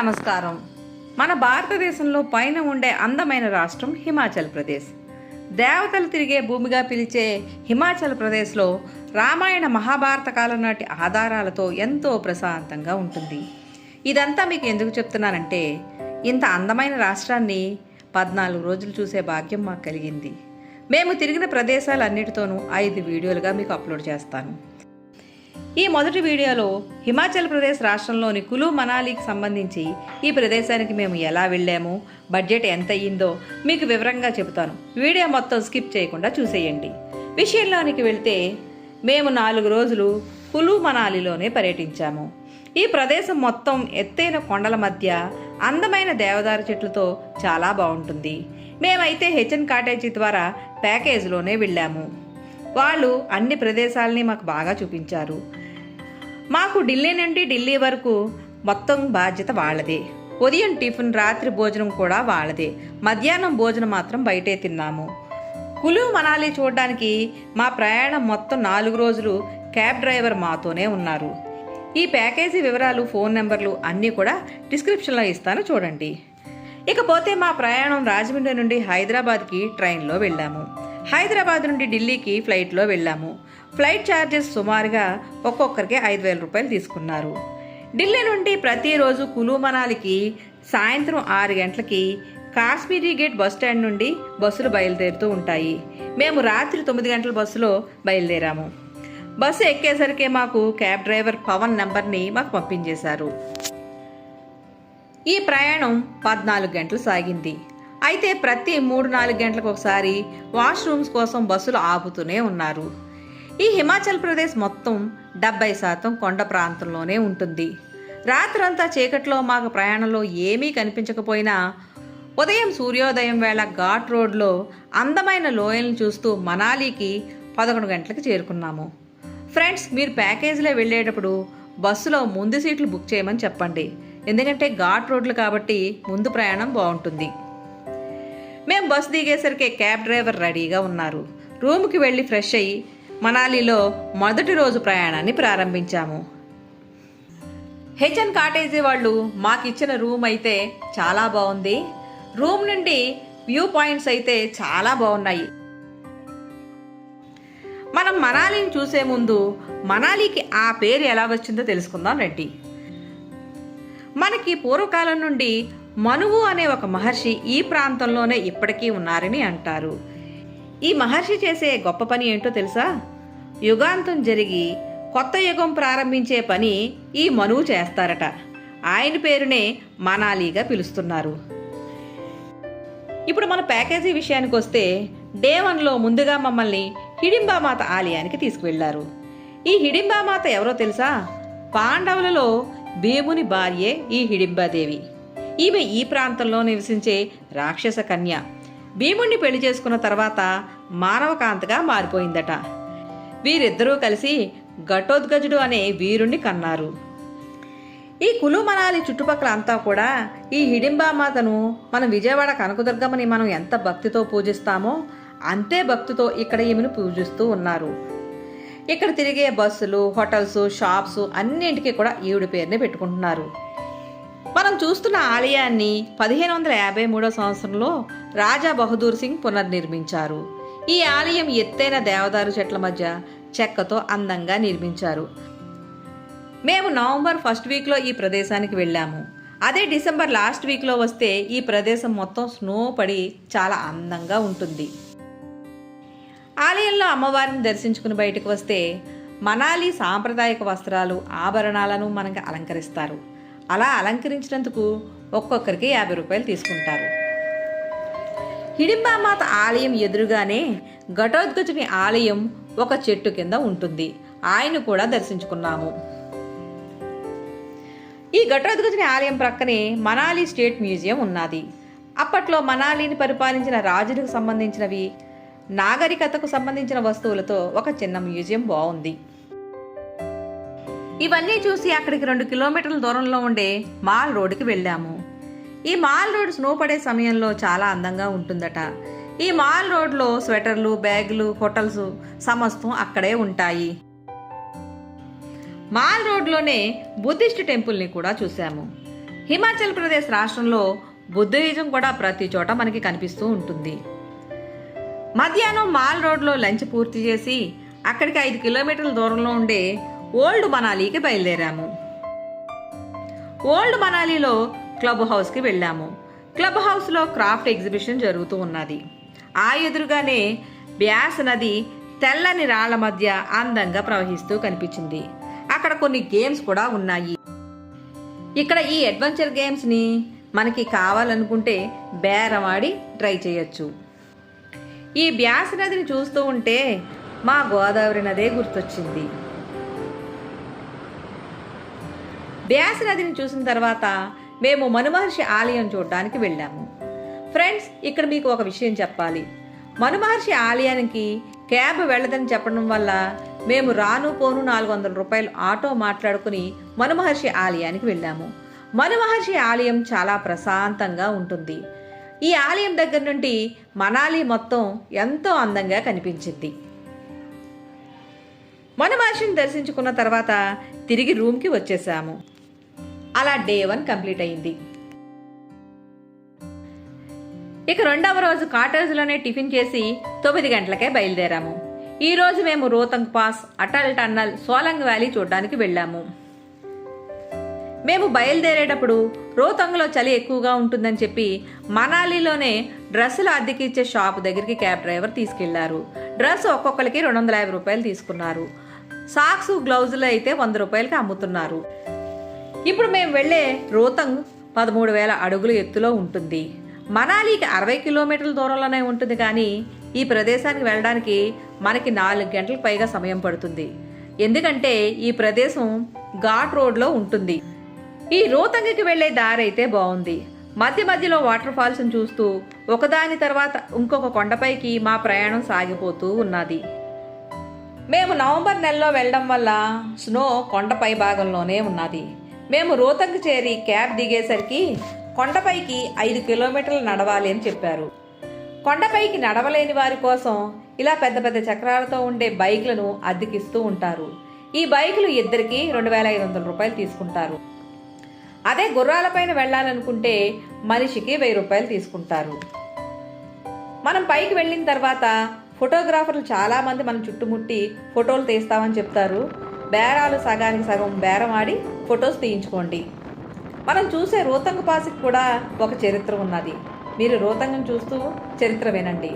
నమస్కారం. మన భారతదేశంలో పైన ఉండే అందమైన రాష్ట్రం హిమాచల్ ప్రదేశ్. దేవతలు తిరిగే భూమిగా పిలిచే హిమాచల్ ప్రదేశ్లో రామాయణ మహాభారత కాలం నాటి ఆధారాలతో ఎంతో ప్రశాంతంగా ఉంటుంది. ఇదంతా మీకు ఎందుకు చెప్తున్నానంటే ఇంత అందమైన రాష్ట్రాన్ని పద్నాలుగు రోజులు చూసే భాగ్యం మాకు కలిగింది. మేము తిరిగిన ప్రదేశాలన్నిటితోనూ ఐదు వీడియోలుగా మీకు అప్లోడ్ చేస్తాను. ఈ మొదటి వీడియోలో హిమాచల్ ప్రదేశ్ రాష్ట్రంలోని కులు మనాలికి సంబంధించి ఈ ప్రదేశానికి మేము ఎలా వెళ్ళాము బడ్జెట్ ఎంత అయ్యిందో మీకు వివరంగా చెబుతాను. వీడియో మొత్తం స్కిప్ చేయకుండా చూసేయండి. విషయంలోనికి వెళ్తే మేము నాలుగు రోజులు కులు మనాలిలోనే పర్యటించాము. ఈ ప్రదేశం మొత్తం ఎత్తైన కొండల మధ్య అందమైన దేవదారు చెట్లతో చాలా బాగుంటుంది. మేమైతే హెచ్ఎన్ కాటేజీ ద్వారా ప్యాకేజీలోనే వెళ్ళాము. వాళ్ళు అన్ని ప్రదేశాలని మాకు బాగా చూపించారు. మాకు ఢిల్లీ నుండి ఢిల్లీ వరకు మొత్తం బాధ్యత వాళ్ళదే. ఉదయం టిఫిన్ రాత్రి భోజనం కూడా వాళ్ళదే. మధ్యాహ్నం భోజనం మాత్రం బయటే తిన్నాము. కులు మనాలి చూడడానికి మా ప్రయాణం మొత్తం నాలుగు రోజులు క్యాబ్ డ్రైవర్ మాతోనే ఉన్నారు. ఈ ప్యాకేజీ వివరాలు ఫోన్ నెంబర్లు అన్నీ కూడా డిస్క్రిప్షన్లో ఇస్తాను చూడండి. ఇకపోతే మా ప్రయాణం రాజమండ్రి నుండి హైదరాబాద్కి ట్రైన్లో వెళ్ళాము. హైదరాబాద్ నుండి ఢిల్లీకి ఫ్లైట్లో వెళ్ళాము. ఫ్లైట్ ఛార్జెస్ సుమారుగా ఒక్కొక్కరికి ఐదు వేల రూపాయలు తీసుకున్నారు. ఢిల్లీ నుండి ప్రతిరోజు కులు మనాలికి సాయంత్రం ఆరు గంటలకి కాశ్మీరీ గేట్ బస్ స్టాండ్ నుండి బస్సులు బయలుదేరుతూ ఉంటాయి. మేము రాత్రి తొమ్మిది గంటల బస్సులో బయలుదేరాము. బస్సు ఎక్కేసరికి మాకు క్యాబ్ డ్రైవర్ పవన్ నెంబర్ని మాకు పంపించేశారు. ఈ ప్రయాణం పద్నాలుగు గంటలు సాగింది. అయితే ప్రతి మూడు నాలుగు గంటలకు ఒకసారి వాష్రూమ్స్ కోసం బస్సులు ఆపుతూనే ఉన్నారు. ఈ హిమాచల్ ప్రదేశ్ మొత్తం డెబ్బై శాతం కొండ ప్రాంతంలోనే ఉంటుంది. రాత్రంతా చీకట్లో మాకు ప్రయాణంలో ఏమీ కనిపించకపోయినా ఉదయం సూర్యోదయం వేళ ఘాట్ రోడ్లో అందమైన లోయలను చూస్తూ మనాలికి పదకొండు గంటలకు చేరుకున్నాము. ఫ్రెండ్స్ మీరు ప్యాకేజీలో వెళ్ళేటప్పుడు బస్సులో ముందు సీట్లు బుక్ చేయమని చెప్పండి. ఎందుకంటే ఘాట్ రోడ్లు కాబట్టి ముందు ప్రయాణం బాగుంటుంది. మేము బస్సు దిగేసరికి క్యాబ్ డ్రైవర్ రెడీగా ఉన్నారు. రూమ్కి వెళ్ళి ఫ్రెష్ అయ్యి మనాలిలో మొదటి రోజు ప్రయాణాన్ని ప్రారంభించాము. హెచ్ఎన్ కాటేజీ వాళ్ళు మాకు ఇచ్చిన రూమ్ అయితే చాలా బాగుంది. రూమ్ నుండి వ్యూ పాయింట్స్ అయితే చాలా బాగున్నాయి. మనం మనాలిని చూసే ముందు మనాలికి ఆ పేరు ఎలా వచ్చిందో తెలుసుకుందాం రెడ్డి మనకి పూర్వకాలం నుండి మనువు అనే ఒక మహర్షి ఈ ప్రాంతంలోనే ఇప్పటికీ ఉన్నారని అంటారు. ఈ మహర్షి చేసే గొప్ప పని ఏంటో తెలుసా? యుగాంతం జరిగి కొత్త యుగం ప్రారంభించే పని ఈ మనువు చేస్తారట. ఆయన పేరునే మనాలిగా పిలుస్తున్నారు. ఇప్పుడు మన ప్యాకేజీ విషయానికి వస్తే డే వన్లో ముందుగా మమ్మల్ని హిడింబామాత ఆలయానికి తీసుకువెళ్ళారు. ఈ హిడింబామాత ఎవరో తెలుసా? పాండవులలో భీముని భార్యే ఈ హిడింబాదేవి. ఈమె ఈ ప్రాంతంలో నివసించే రాక్షస కన్య. భీముణ్ణి పెళ్ళి చేసుకున్న తర్వాత మానవకాంతగా మారిపోయిందట. వీరిద్దరూ కలిసి ఘటోద్గజుడు అనే వీరుణ్ణి కన్నారు. ఈ కులు మనాలి చుట్టుపక్కల అంతా కూడా ఈ హిడింబామాతను మన విజయవాడ కనకదుర్గమ్మని మనం ఎంత భక్తితో పూజిస్తామో అంతే భక్తితో ఇక్కడ ఈమెను పూజిస్తూ ఉన్నారు. ఇక్కడ తిరిగే బస్సులు హోటల్స్ షాప్స్ అన్నింటికి కూడా ఈవిడ పేరునే పెట్టుకుంటున్నారు. మనం చూస్తున్న ఆలయాన్ని పదిహేను వందల యాభై మూడో సంవత్సరంలో రాజా బహదూర్ సింగ్ పునర్నిర్మించారు. ఈ ఆలయం ఎత్తైన దేవదారు చెట్ల మధ్య చెక్కతో అందంగా నిర్మించారు. మేము నవంబర్ ఫస్ట్ వీక్లో ఈ ప్రదేశానికి వెళ్ళాము. అదే డిసెంబర్ లాస్ట్ వీక్లో వస్తే ఈ ప్రదేశం మొత్తం స్నో పడి చాలా అందంగా ఉంటుంది. ఆలయంలో అమ్మవారిని దర్శించుకుని బయటకు వస్తే మనాలి సాంప్రదాయక వస్త్రాలు ఆభరణాలను మనకు అలంకరిస్తారు. అలా అలంకరించినందుకు ఒక్కొక్కరికి యాభై రూపాయలు తీసుకుంటారు. హిడింబామాత ఆలయం ఎదురుగానే ఘటోద్గజుని ఆలయం ఒక చెట్టు కింద ఉంటుంది. ఆయన కూడా దర్శించుకున్నాము. ఈ ఘటోద్గజుని ఆలయం ప్రక్కనే మనాలి స్టేట్ మ్యూజియం ఉన్నది. అప్పట్లో మనాలిని పరిపాలించిన రాజులకు సంబంధించినవి నాగరికతకు సంబంధించిన వస్తువులతో ఒక చిన్న మ్యూజియం బాగుంది ఇవన్నీ చూసి అక్కడికి రెండు కిలోమీటర్ల దూరంలో ఉండే మాల్ రోడ్డుకి వెళ్ళాము. ఈ మాల్ రోడ్ స్నో పడే సమయంలో చాలా అందంగా ఉంటుందట. ఈ మాల్ రోడ్లో స్వెటర్లు బ్యాగులు హోటల్స్ సమస్తం అక్కడే ఉంటాయి. మాల్ రోడ్లోనే బుద్ధిస్ట్ టెంపుల్ని కూడా చూశాము. హిమాచల్ ప్రదేశ్ రాష్ట్రంలో బుద్ధిజం కూడా ప్రతి చోట మనకి కనిపిస్తూ ఉంటుంది. మధ్యాహ్నం మాల్ రోడ్లో లంచ్ పూర్తి చేసి అక్కడికి ఐదు కిలోమీటర్ల దూరంలో ఉండే ఓల్డ్ మనాలీకి బయలుదేరాము. ఓల్డ్ మనాలీలో క్లబ్ హౌస్కి వెళ్ళాము. క్లబ్ హౌస్లో క్రాఫ్ట్ ఎగ్జిబిషన్ జరుగుతూ ఉన్నది. ఆ ఎదురుగానే బ్యాస్ నది తెల్లని రాళ్ళ మధ్య అందంగా ప్రవహిస్తూ కనిపించింది. అక్కడ కొన్ని గేమ్స్ కూడా ఉన్నాయి. ఇక్కడ ఈ అడ్వెంచర్ గేమ్స్ని మనకి కావాలనుకుంటే బేరమాడి ట్రై చేయొచ్చు. ఈ బ్యాస్ నదిని చూస్తూ ఉంటే మా గోదావరి నదే గుర్తొచ్చింది. వ్యాసరాధిని చూసిన తర్వాత మేము మనుమహర్షి ఆలయం చూడడానికి వెళ్ళాము. ఫ్రెండ్స్ ఇక్కడ మీకు ఒక విషయం చెప్పాలి. మనుమహర్షి ఆలయానికి క్యాబ్ వెళ్ళదని చెప్పడం వల్ల మేము రాను పోను నాలుగు వందల రూపాయలు ఆటో మాట్లాడుకుని మనుమహర్షి ఆలయానికి వెళ్ళాము. మనుమహర్షి ఆలయం చాలా ప్రశాంతంగా ఉంటుంది. ఈ ఆలయం దగ్గర నుండి మనాలి మొత్తం ఎంతో అందంగా కనిపించింది. మనుమహర్షిని దర్శించుకున్న తర్వాత తిరిగి రూమ్కి వచ్చేసాము. అలా డే వన్ కంప్లీట్ అయింది. ఇక రెండవ రోజు కాటేజ్లోనే టిఫిన్ చేసి తొమ్మిది గంటలకే బయలుదేరాము. ఈ రోజు మేము Rohtang pass Atal tunnel Solang valley చూడడానికి వెళ్ళాము. మేము బయలుదేరేటప్పుడు రోతంగ్లో చలి ఎక్కువగా ఉంటుందని చెప్పి మనాలిలోనే డ్రెస్సులు అద్దెకి ఇచ్చే షాప్ దగ్గరికి క్యాబ్ డ్రైవర్ తీసుకెళ్ళారు. డ్రెస్ ఒక్కొక్కరికి రెండు వందల యాభై రూపాయలు తీసుకున్నారు. సాక్స్ గ్లౌజులు అయితే వంద రూపాయలకి అమ్ముతున్నారు. ఇప్పుడు మేము వెళ్ళే రోతంగ్ పదమూడు వేల అడుగుల ఎత్తులో ఉంటుంది. మనాలికి అరవై కిలోమీటర్ల దూరంలోనే ఉంటుంది కానీ ఈ ప్రదేశానికి వెళ్ళడానికి మనకి నాలుగు గంటలకు పైగా సమయం పడుతుంది. ఎందుకంటే ఈ ప్రదేశం ఘాట్ రోడ్లో ఉంటుంది. ఈ రోతంగికి వెళ్ళే దారి అయితే బాగుంది. మధ్య మధ్యలో వాటర్ ఫాల్స్ని చూస్తూ ఒకదాని తర్వాత ఇంకొక కొండపైకి మా ప్రయాణం సాగిపోతూ ఉన్నది. మేము నవంబర్ నెలలో వెళ్ళడం వల్ల స్నో కొండపై భాగంలోనే ఉన్నది. మేము రోతంగ్ చేరి క్యాబ్ దిగేసరికి కొండపైకి ఐదు కిలోమీటర్లు నడవాలి అని చెప్పారు. కొండపైకి నడవలేని వారి కోసం ఇలా పెద్ద పెద్ద చక్రాలతో ఉండే బైక్లను అద్దెకిస్తూ ఉంటారు. ఈ బైకులు ఇద్దరికి రెండు వేల ఐదు వందల రూపాయలు తీసుకుంటారు. అదే గుర్రాలపైన వెళ్ళాలనుకుంటే మనిషికి వెయ్యి రూపాయలు తీసుకుంటారు. మనం పైకి వెళ్ళిన తర్వాత ఫోటోగ్రాఫర్లు చాలామంది మన చుట్టుముట్టి ఫోటోలు తీస్తామని చెప్తారు. బేరాలు సగానికి సగం బేరం ఆడి ఫొటోస్ తీయించుకోండి. మనం చూసే రోతంగ పాసికి కూడా ఒక చరిత్ర ఉన్నది. మీరు రోతంగం చూస్తూ చరిత్ర వినండి.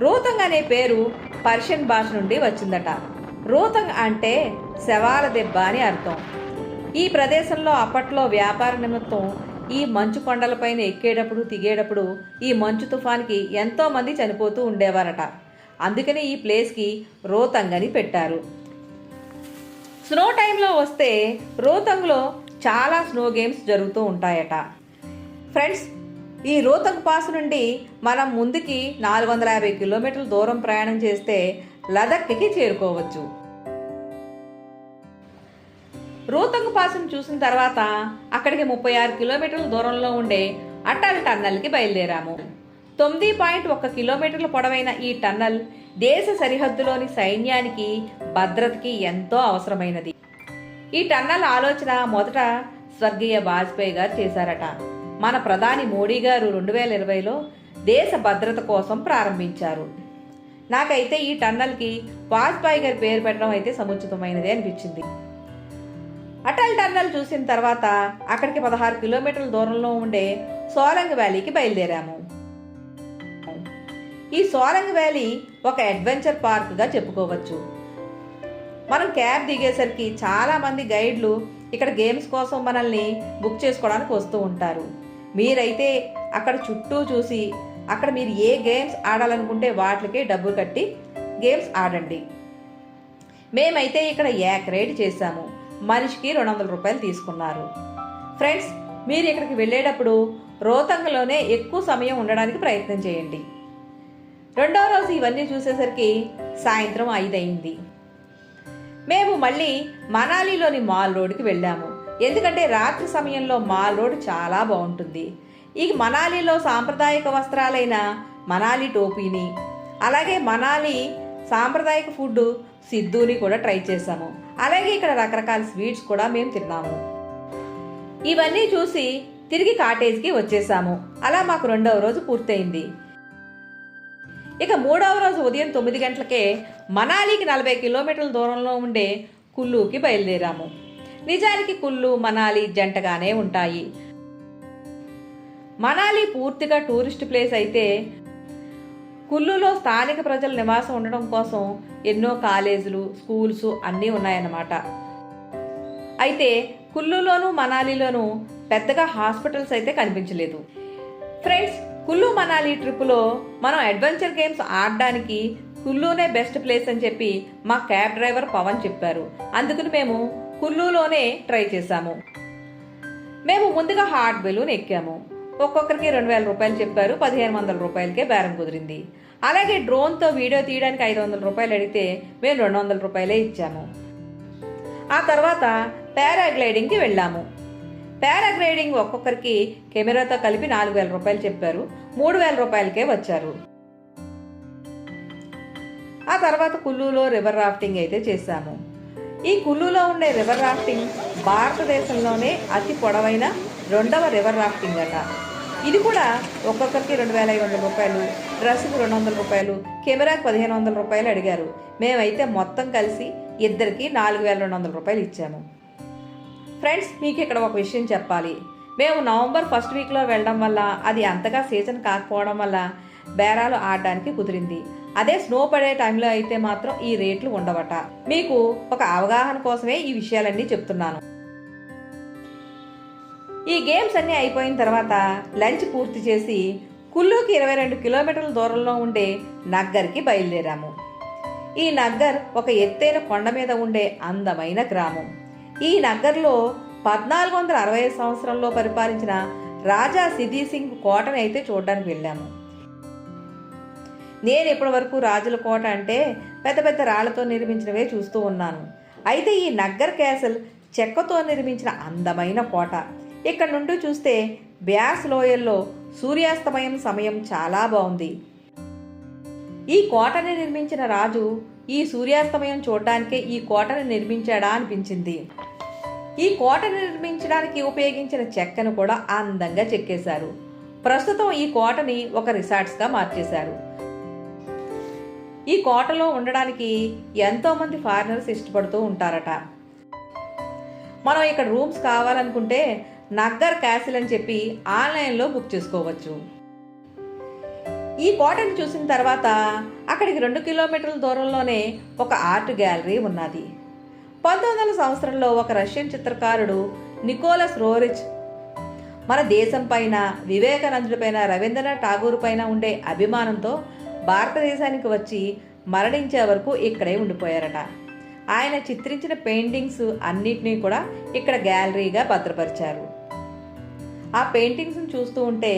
రోతంగ్ అనే పేరు పర్షియన్ భాష నుండి వచ్చిందట. రోతంగ్ అంటే శవాల దెబ్బ అని అర్థం. ఈ ప్రదేశంలో అప్పట్లో వ్యాపార నిమిత్తం ఈ మంచు కొండలపైన ఎక్కేటప్పుడు దిగేటప్పుడు ఈ మంచు తుఫాన్కి ఎంతోమంది చనిపోతూ ఉండేవారట. అందుకనే ఈ ప్లేస్కి రోతంగ్ అని పెట్టారు. స్నో టైంలో వస్తే రోతంగ్లో చాలా స్నో గేమ్స్ జరుగుతూ ఉంటాయట. ఫ్రెండ్స్ ఈ రోతంగ్ పాస్ నుండి మనం ముందుకి నాలుగు వందల యాభై కిలోమీటర్ల దూరం ప్రయాణం చేస్తే లదక్కి చేరుకోవచ్చు. రోతంగ్ పాసును చూసిన తర్వాత అక్కడికి ముప్పై ఆరు కిలోమీటర్ల దూరంలో ఉండే అటల్ టన్నెల్కి బయలుదేరాము. తొమ్మిది పాయింట్ ఒక్క కిలోమీటర్ల పొడవైన ఈ టన్నల్ దేశ సరిహద్దులోని సైన్యానికి భద్రతకి ఎంతో అవసరమైనది. ఈ టన్నల్ ఆలోచన మొదట స్వర్గీయ వాజ్పేయి గారు చేశారట. మన ప్రధాని మోడీ గారు రెండు వేల ఇరవైలో దేశ భద్రత కోసం ప్రారంభించారు. నాకైతే ఈ టన్నల్కి వాజ్పేయి గారి పేరు పెట్టడం అయితే సముచితమైనదే అనిపించింది. అటల్ టన్నల్ చూసిన తర్వాత అక్కడికి పదహారు కిలోమీటర్ల దూరంలో ఉండే సోలంగ్ వ్యాలీకి బయలుదేరాము. ఈ సోరంగ్ వ్యాలీ ఒక అడ్వెంచర్ పార్క్గా చెప్పుకోవచ్చు. మనం క్యాబ్ దిగేసరికి చాలామంది గైడ్లు ఇక్కడ గేమ్స్ కోసం మనల్ని బుక్ చేసుకోవడానికి వస్తూ ఉంటారు. మీరైతే అక్కడ చుట్టూ చూసి అక్కడ మీరు ఏ గేమ్స్ ఆడాలనుకుంటే వాటికి డబ్బు కట్టి గేమ్స్ ఆడండి. మేమైతే ఇక్కడ ఏక్ రైడ్ చేశాము. మనిషికి రెండు వందల రూపాయలు తీసుకున్నారు. ఫ్రెండ్స్ మీరు ఇక్కడికి వెళ్ళేటప్పుడు రోతంగలోనే ఎక్కువ సమయం ఉండడానికి ప్రయత్నం చేయండి. రెండో రోజు ఇవన్నీ చూసేసరికి సాయంత్రం ఐదయింది. మేము మళ్ళీ మనాలిలోని మాల్ రోడ్కి వెళ్ళాము. ఎందుకంటే రాత్రి సమయంలో మాల్ రోడ్ చాలా బాగుంటుంది. ఈ మనాలిలో సాంప్రదాయక వస్త్రాలైన మనాలి టోపీని అలాగే మనాలి సాంప్రదాయక ఫుడ్ సిద్ధుని కూడా ట్రై చేశాము. అలాగే ఇక్కడ రకరకాల స్వీట్స్ కూడా మేము తిన్నాము. ఇవన్నీ చూసి తిరిగి కాటేజ్కి వచ్చేసాము. అలా మాకు రెండవ రోజు పూర్తయింది. ఇక మూడవ రోజు ఉదయం తొమ్మిది గంటలకే మనాలికి నలభై కిలోమీటర్ల దూరంలో ఉండే కుల్లుకి బయలుదేరాము. నిజానికి కుల్లు మనాలి జంటగానే ఉంటాయి. మనాలి పూర్తిగా టూరిస్ట్ ప్లేస్ అయితే కుల్లులో స్థానిక ప్రజల నివాసం ఉండడం కోసం ఎన్నో కాలేజీలు స్కూల్స్ అన్నీ ఉన్నాయన్నమాట. అయితే కుల్లులోను మనాలిలోనూ పెద్దగా హాస్పిటల్స్ అయితే కనిపించలేదు. ఫ్రెండ్స్ కుల్లు మనాలి ట్రిప్పులో మనం అడ్వెంచర్ గేమ్స్ ఆడడానికి కుల్లునే బెస్ట్ ప్లేస్ అని చెప్పి మా క్యాబ్ డ్రైవర్ పవన్ చెప్పారు. అందుకని మేము కుల్లులోనే ట్రై చేశాము. మేము ముందుగా హార్ట్ బెలూన్ ఎక్కాము. ఒక్కొక్కరికి రెండు వేల రూపాయలు చెప్పారు పదిహేను వందల రూపాయలకే బేరం కుదిరింది. అలాగే డ్రోన్తో వీడియో తీయడానికి ఐదు వందల రూపాయలు అడిగితే మేము రెండు వందల రూపాయలే ఇచ్చాము. ఆ తర్వాత పారాగ్లైడింగ్కి వెళ్ళాము. పారాగ్లైడింగ్ ఒక్కొక్కరికి కెమెరాతో కలిపి నాలుగు వేల రూపాయలు చెప్పారు. మూడు వేల రూపాయలకే వచ్చారు. ఆ తర్వాత కుల్లూలో రివర్ రాఫ్టింగ్ అయితే చేశాము. ఈ కుల్లూలో ఉండే రివర్ రాఫ్టింగ్ భారతదేశంలోనే అతి పొడవైన రెండవ రివర్ రాఫ్టింగ్ అట. ఇది కూడా ఒక్కొక్కరికి రెండు వేల ఐదు వందల రూపాయలు డ్రెస్కి రెండు వందల రూపాయలు కెమెరాకి పదిహేను వందల రూపాయలు అడిగారు. మేమైతే మొత్తం కలిసి ఇద్దరికి నాలుగు వేల రెండు వందల రూపాయలు ఇచ్చాము. ఫ్రెండ్స్ మీకు ఇక్కడ ఒక విషయం చెప్పాలి. మేము నవంబర్ ఫస్ట్ వీక్లో వెళ్ళడం వల్ల అది అంతగా సీజన్ కాకపోవడం వల్ల బేరాలు ఆడడానికి కుదిరింది. అదే స్నో పడే టైంలో అయితే మాత్రం ఈ రేట్లు ఉండవట. మీకు ఒక అవగాహన కోసమే ఈ విషయాలన్నీ చెప్తున్నాను. ఈ గేమ్స్ అన్నీ అయిపోయిన తర్వాత లంచ్ పూర్తి చేసి కుల్లూకి ఇరవై రెండు కిలోమీటర్ల దూరంలో ఉండే నగ్గర్కి బయలుదేరాము. ఈ నగ్గర్ ఒక ఎత్తైన కొండ మీద ఉండే అందమైన గ్రామం. ఈ నగర్లో పద్నాలుగు వందల అరవై సంవత్సరంలో పరిపాలించిన రాజా సిద్ధి సింగ్ కోటను అయితే చూడడానికి వెళ్ళాము. నేను ఇప్పటి వరకు రాజుల కోట అంటే పెద్ద పెద్ద రాళ్ళతో నిర్మించినవే చూస్తూ ఉన్నాను. అయితే ఈ నగ్గర్ క్యాసల్ చెక్కతో నిర్మించిన అందమైన కోట. ఇక్కడ నుండి చూస్తే బ్యాస్ లోయల్లో సూర్యాస్తమయం సమయం చాలా బాగుంది. ఈ కోటని నిర్మించిన రాజు ఈ సూర్యాస్తమయం చూడడానికే ఈ కోటను నిర్మించాడా అనిపించింది. ఈ కోటను నిర్మించడానికి ఉపయోగించిన చెక్కను కూడా అందంగా చెక్కేశారు. ప్రస్తుతం ఈ కోటని ఒక రిసార్ట్స్గా మార్చేశారు. ఈ కోటలో ఉండడానికి ఎంతోమంది ఫారినర్స్ ఇష్టపడుతూ ఉంటారట. మనం ఇక్కడ రూమ్స్ కావాలనుకుంటే నగ్గర్ క్యాసిల్ అని చెప్పి ఆన్లైన్లో బుక్ చేసుకోవచ్చు. ఈ కోటను చూసిన తర్వాత అక్కడికి రెండు కిలోమీటర్ల దూరంలోనే ఒక ఆర్ట్ గ్యాలరీ ఉన్నది. పంతొమ్మిది వందల సంవత్సరంలో ఒక రష్యన్ చిత్రకారుడు నికోలస్ రోరిచ్ మన దేశం పైన వివేకానందుడి పైన రవీంద్రనాథ్ ఠాగూర్ పైన ఉండే అభిమానంతో భారతదేశానికి వచ్చి మరణించే వరకు ఇక్కడే ఉండిపోయారట. ఆయన చిత్రించిన పెయింటింగ్స్ అన్నిటినీ కూడా ఇక్కడ గ్యాలరీగా భద్రపరిచారు. ఆ పెయింటింగ్స్ని చూస్తూ ఉంటే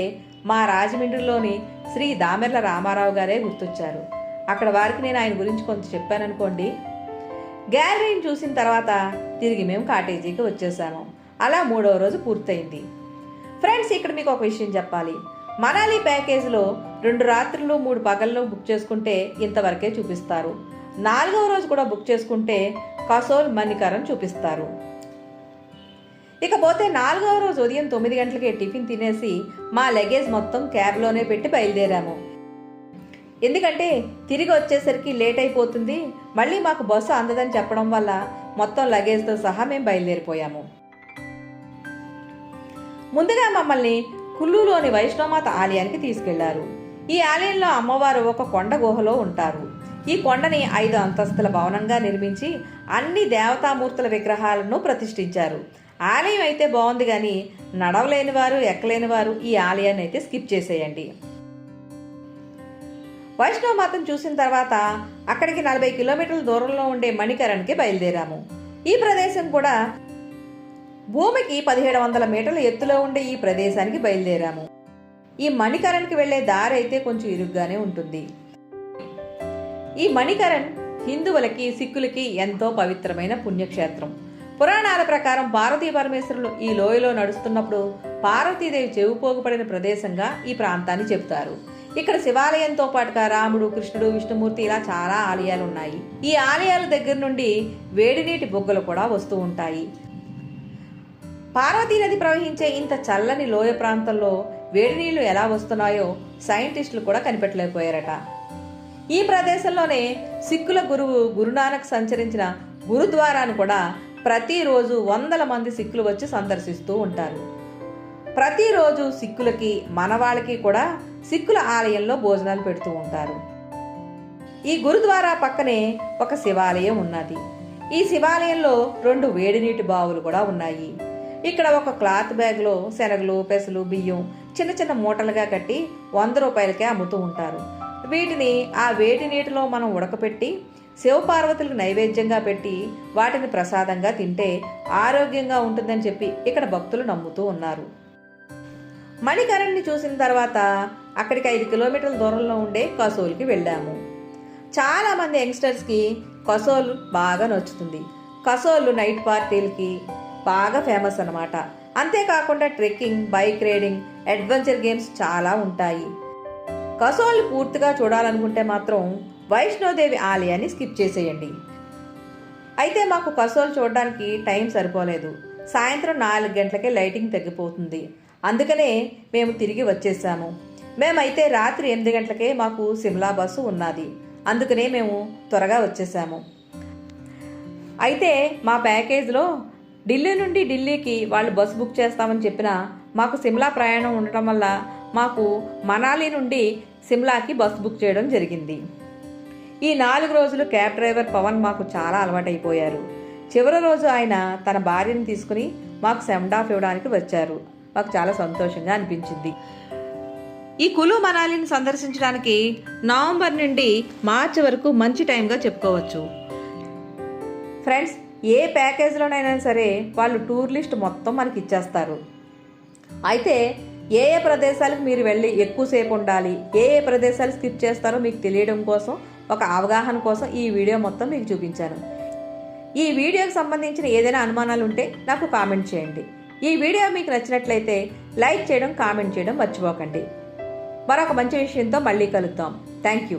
మా రాజమండ్రిలోని శ్రీ దామెర్ల రామారావు గారే గుర్తొచ్చారు. అక్కడ వారికి నేను ఆయన గురించి కొంచెం చెప్పాననుకోండి గ్యాలరీని చూసిన తర్వాత తిరిగి మేము కాటేజీకి వచ్చేసాము. అలా మూడవ రోజు పూర్తయింది. ఫ్రెండ్స్ ఇక్కడ మీకు ఒక విషయం చెప్పాలి. మనాలి ప్యాకేజీలో రెండు రాత్రులు మూడు పగల్లో బుక్ చేసుకుంటే ఇంతవరకే చూపిస్తారు. నాలుగవ రోజు కూడా బుక్ చేసుకుంటే కసోల్ మణికరం చూపిస్తారు. ఇకపోతే నాలుగవ రోజు ఉదయం తొమ్మిది గంటలకే టిఫిన్ తినేసి మా లగేజ్ మొత్తం క్యాబ్లోనే పెట్టి బయలుదేరాము. ఎందుకంటే తిరిగి వచ్చేసరికి లేట్ అయిపోతుంది. మళ్ళీ మాకు బస్సు అందదని చెప్పడం వల్ల మొత్తం లగేజ్తో సహా మేము బయలుదేరిపోయాము. ముందుగా మమ్మల్ని కుల్లులోని వైష్ణవమాత ఆలయానికి తీసుకెళ్ళారు. ఈ ఆలయంలో అమ్మవారు ఒక కొండ గుహలో ఉంటారు. ఈ కొండని ఐదు అంతస్తుల భవనంగా నిర్మించి అన్ని దేవతామూర్తుల విగ్రహాలను ప్రతిష్ఠించారు. ఆలయం అయితే బాగుంది కానీ నడవలేని వారు ఎక్కలేని వారు ఈ ఆలయాన్ని అయితే స్కిప్ చేసేయండి. వైష్ణవ మాతను చూసిన తర్వాత అక్కడికి నలభై కిలోమీటర్ల దూరంలో ఉండే మణికరణ్కి బయలుదేరాము. ఈ ప్రదేశం కూడా భూమికి పదిహేడు వందల మీటర్ల ఎత్తులో ఉండే ఈ ప్రదేశానికి బయలుదేరాము. ఈ మణికరణ్కి వెళ్ళే దారి అయితే కొంచెం ఇరుగ్గానే ఉంటుంది. ఈ మణికరణ్ హిందువులకి సిక్కులకి ఎంతో పవిత్రమైన పుణ్యక్షేత్రం. పురాణాల ప్రకారం పార్వతీ పరమేశ్వరులు ఈ లోయలో నడుస్తున్నప్పుడు పార్వతీదేవి చెవిపోగుపడిన ప్రదేశంగా ఈ ప్రాంతాన్ని చెబుతారు. ఇక్కడ శివాలయంతో పాటుగా రాముడు కృష్ణుడు విష్ణుమూర్తి ఇలా చాలా ఆలయాలు ఉన్నాయి ఈ ఆలయాల దగ్గర నుండి వేడి నీటి బొగ్గలు కూడా వస్తూ ఉంటాయి. పార్వతీ నది ప్రవహించే ఇంత చల్లని లోయ ప్రాంతంలో వేడి నీళ్ళు ఎలా వస్తున్నాయో సైంటిస్టులు కూడా కనిపెట్టలేకపోయారట. ఈ ప్రదేశంలోనే సిక్కుల గురువు గురునానక్ సంచరించిన గురుద్వారాను కూడా ప్రతిరోజు వందల మంది సిక్కులు వచ్చి సందర్శిస్తూ ఉంటారు. ప్రతిరోజు సిక్కులకి మన వాళ్ళకి కూడా సిక్కుల ఆలయంలో భోజనాలు పెడుతూ ఉంటారు. ఈ గురుద్వారా పక్కనే ఒక శివాలయం ఉన్నది. ఈ శివాలయంలో రెండు వేడి నీటి బావులు కూడా ఉన్నాయి. ఇక్కడ ఒక క్లాత్ బ్యాగ్లో శనగలు పెసలు బియ్యం చిన్న చిన్న మూటలుగా కట్టి వంద రూపాయలకే అమ్ముతూ ఉంటారు. వీటిని ఆ వేడి నీటిలో మనం ఉడకపెట్టి శివపార్వతులకు నైవేద్యంగా పెట్టి వాటిని ప్రసాదంగా తింటే ఆరోగ్యంగా ఉంటుందని చెప్పి ఇక్కడ భక్తులు నమ్ముతూ ఉన్నారు. మణికరణ్ని చూసిన తర్వాత అక్కడికి ఐదు కిలోమీటర్ల దూరంలో ఉండే కసోల్కి వెళ్ళాము. చాలామంది యంగ్స్టర్స్కి కసోల్ బాగా నచ్చుతుంది. కసోల్ నైట్ పార్టీలకి బాగా ఫేమస్ అన్నమాట. అంతేకాకుండా trekking bike riding adventure games చాలా ఉంటాయి. కసోల్ని పూర్తిగా చూడాలనుకుంటే మాత్రం వైష్ణోదేవి ఆలయాన్ని స్కిప్ చేసేయండి. అయితే మాకు కసోల్ చూడడానికి టైం సరిపోలేదు. సాయంత్రం నాలుగు గంటలకే లైటింగ్ తగ్గిపోతుంది. అందుకనే మేము తిరిగి వచ్చేసాము. మేమైతే రాత్రి ఎనిమిది గంటలకే మాకు సిమ్లా బస్సు ఉన్నది. అందుకనే మేము త్వరగా వచ్చేసాము. అయితే మా ప్యాకేజ్లో ఢిల్లీ నుండి ఢిల్లీకి వాళ్ళు బస్సు బుక్ చేస్తామని చెప్పిన మాకు సిమ్లా ప్రయాణం ఉండటం వల్ల మాకు మనాలి నుండి సిమ్లాకి బస్సు బుక్ చేయడం జరిగింది. ఈ నాలుగు రోజులు క్యాబ్ డ్రైవర్ పవన్ మాకు చాలా అలవాటైపోయారు. చివరి రోజు ఆయన తన భార్యను తీసుకుని మాకు సెండాఫ్ ఇవ్వడానికి వచ్చారు. మాకు చాలా సంతోషంగా అనిపించింది. ఈ కులు మనాలిని సందర్శించడానికి నవంబర్ నుండి మార్చి వరకు మంచి టైంగా చెప్పుకోవచ్చు. ఫ్రెండ్స్ ఏ ప్యాకేజ్లోనైనా సరే వాళ్ళు టూర్ లిస్ట్ మొత్తం మనకి ఇచ్చేస్తారు. అయితే ఏ ఏ ప్రదేశాలకు మీరు వెళ్ళి ఎక్కువసేపు ఉండాలి ఏ ఏ ప్రదేశాలు స్కిప్ చేస్తారో మీకు తెలియడం కోసం ఒక అవగాహన కోసం ఈ వీడియో మొత్తం మీకు చూపించాను. ఈ వీడియోకి సంబంధించిన ఏదైనా అనుమానాలు ఉంటే నాకు కామెంట్ చేయండి. ఈ వీడియో మీకు నచ్చినట్లయితే లైక్ చేయడం కామెంట్ చేయడం మర్చిపోకండి. మరొక మంచి విషయంతో మళ్ళీ కలుద్దాం. Thank you.